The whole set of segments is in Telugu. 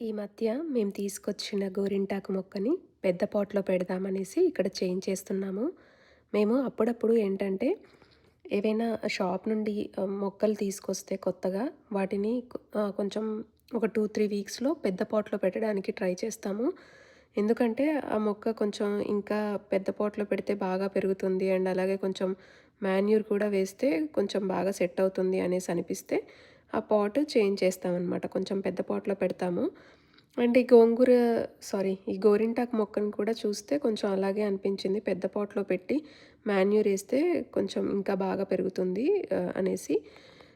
ఈ మధ్య మేము తీసుకొచ్చిన గోరింటాకు మొక్కని పెద్ద పాట్‌లో పెడదామనేసి ఇక్కడ చేంజ్ చేస్తున్నాము. మేము అప్పుడప్పుడు ఏంటంటే, ఏవైనా షాప్ నుండి మొక్కలు తీసుకొస్తే కొత్తగా వాటిని కొంచెం ఒక 2, 3 వీక్స్‌లో పెద్ద పాట్‌లో పెట్టడానికి ట్రై చేస్తాము. ఎందుకంటే, ఆ మొక్క కొంచెం ఇంకా పెద్ద పాట్‌లో పెడితే బాగా పెరుగుతుంది. అండ్ అలాగే కొంచెం మాన్యూర్ కూడా వేస్తే కొంచెం బాగా సెట్ అవుతుంది అనేసి అనిపిస్తే, ఆ పాట్ చేంజ్ చేస్తామనమాట. కొంచెం పెద్ద పాట్‌లో పెడతాము. అండ్ ఈ గోంగూర సారీ ఈ గోరింటాకు మొక్కను కూడా చూస్తే కొంచెం అలాగే అనిపించింది. పెద్ద పాట్‌లో పెట్టి మాన్యూర్ వేస్తే కొంచెం ఇంకా బాగా పెరుగుతుంది అనేసి.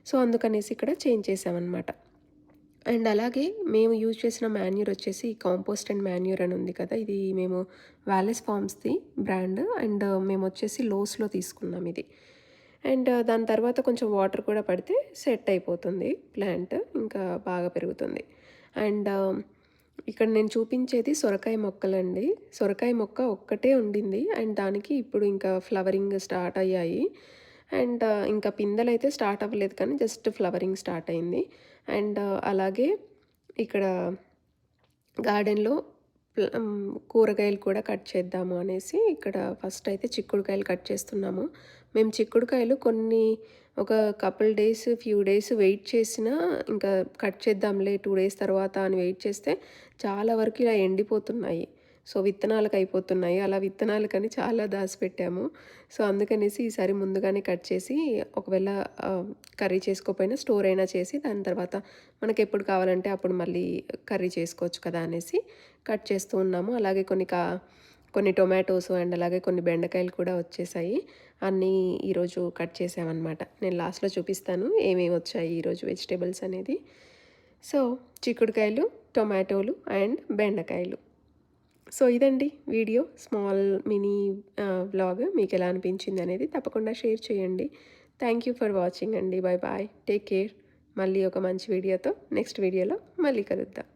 సో, అందుకనేసి ఇక్కడ చేంజ్ చేశామనమాట. అండ్ అలాగే మేము యూజ్ చేసిన మాన్యూర్ వచ్చేసి కాంపోస్ట్ అండ్ మాన్యూర్ అని ఉంది కదా! ఇది మేము వ్యాలెస్ ఫార్మ్స్‌ది బ్రాండ్. అండ్ మేమొచ్చేసి లోస్‌లో తీసుకున్నాం ఇది. అండ్ దాని తర్వాత కొంచెం వాటర్ కూడా పడితే సెట్ అయిపోతుంది ప్లాంట్. ఇంకా బాగా పెరుగుతుంది. అండ్ ఇక్కడ నేను చూపించేది సొరకాయ మొక్కలండి. సొరకాయ మొక్క ఒక్కటే ఉండింది. అండ్ దానికి ఇప్పుడు ఇంకా ఫ్లవరింగ్ స్టార్ట్ అయ్యాయి. అండ్ ఇంకా పిందెలు అయితే స్టార్ట్ అవ్వలేదు కానీ జస్ట్ ఫ్లవరింగ్ స్టార్ట్ అయింది. అండ్ అలాగే ఇక్కడ గార్డెన్‌లో కూరగాయలు కూడా కట్ చేద్దాము అనేసి ఇక్కడ ఫస్ట్ అయితే చిక్కుడుకాయలు కట్ చేస్తున్నాము. మేము చిక్కుడుకాయలు కొన్ని ఒక couple days, few days wait చేసినా ఇంకా కట్ చేద్దాంలే టూ డేస్ తర్వాత అని వెయిట్ చేస్తే చాలా వరకు ఇలా ఎండిపోతున్నాయి. సో, విత్తనాలకు అయిపోతున్నాయి. అలా విత్తనాలకని చాలా దాచిపెట్టాము. సో, అందుకనేసి ఈసారి ముందుగానే కట్ చేసి ఒకవేళ కర్రీ చేసుకోకపోయినా స్టోర్ అయినా చేసి దాని తర్వాత మనకి ఎప్పుడు కావాలంటే అప్పుడు మళ్ళీ కర్రీ చేసుకోవచ్చు కదా! అనేసి కట్ చేస్తూ ఉన్నాము. అలాగే కొన్ని కా కొన్ని టొమాటోస్ అండ్ అలాగే కొన్ని బెండకాయలు కూడా వచ్చేసాయి. అన్నీ ఈరోజు కట్ చేసామనమాట. నేను లాస్ట్‌లో చూపిస్తాను ఏమేమి వచ్చాయి ఈరోజు వెజిటేబుల్స్ అనేది. సో, చిక్కుడుకాయలు, టొమాటోలు అండ్ బెండకాయలు. సో, ఇదండి వీడియో. స్మాల్ మినీ ఆహ్, మీకు ఎలా అనిపించింది అనేది తప్పకుండా షేర్ చేయండి. థ్యాంక్ యూ ఫర్ వాచింగ్ అండి. Bye bye. Take care. మళ్ళీ ఒక మంచి వీడియోతో నెక్స్ట్ వీడియోలో మళ్ళీ కలుద్దాం.